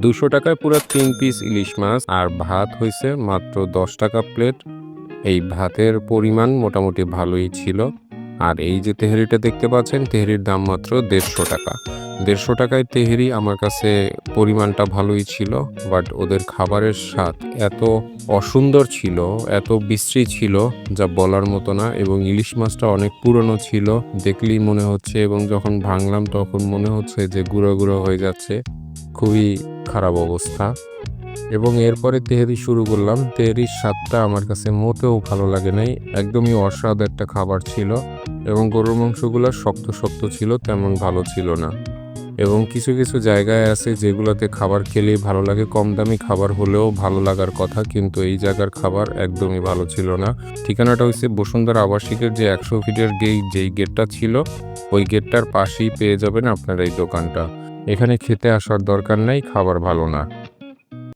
দুশো টাকায় পুরো তিন পিস ইলিশ মাছ আর ভাত হয়েছে মাত্র দশ টাকা প্লেট। এই ভাতের পরিমাণ মোটামুটি ভালোই ছিল। আর এই যে তেহারিটা দেখতে পাচ্ছেন, তেহারির দাম মাত্র দেড়শো টাকা। দেড়শো টাকায় তেহারি আমার কাছে পরিমাণটা ভালোই ছিল, বাট ওদের খাবারের স্বাদ এত অসুন্দর ছিল, এত বিশ্রী ছিল, যা বলার মতো না। এবং ইলিশ মাছটা অনেক পুরনো ছিল, দেখলেই মনে হচ্ছে এবং যখন ভাঙলাম তখন মনে হচ্ছে যে গুঁড়ো গুঁড়ো হয়ে যাচ্ছে। খুবই খারাপ অবস্থা। এবং এরপরে তেহারি শুরু করলাম। তেহারির স্বাদটা আমার কাছে মোটেও ভালো লাগে নাই। একদমই অস্বাদ একটা খাবার ছিল এবং গরুর মাংসগুলো শক্ত শক্ত ছিল, তেমন ভালো ছিল না। এবং কিছু কিছু জায়গায় আছে যেগুলোতে খাবার খেলেই ভালো লাগে। কম দামি খাবার হলেও ভালো লাগার কথা, কিন্তু এই জায়গার খাবার একদমই ভালো ছিল না। ঠিকানাটা হচ্ছে বসুন্ধরা আবাসিকের যে একশো ফিটের গেট, যেই গেটটা ছিল ওই গেটটার পাশেই পেয়ে যাবেন আপনার এই দোকানটা। এখানে খেতে আসার দরকার নাই, খাবার ভালো না।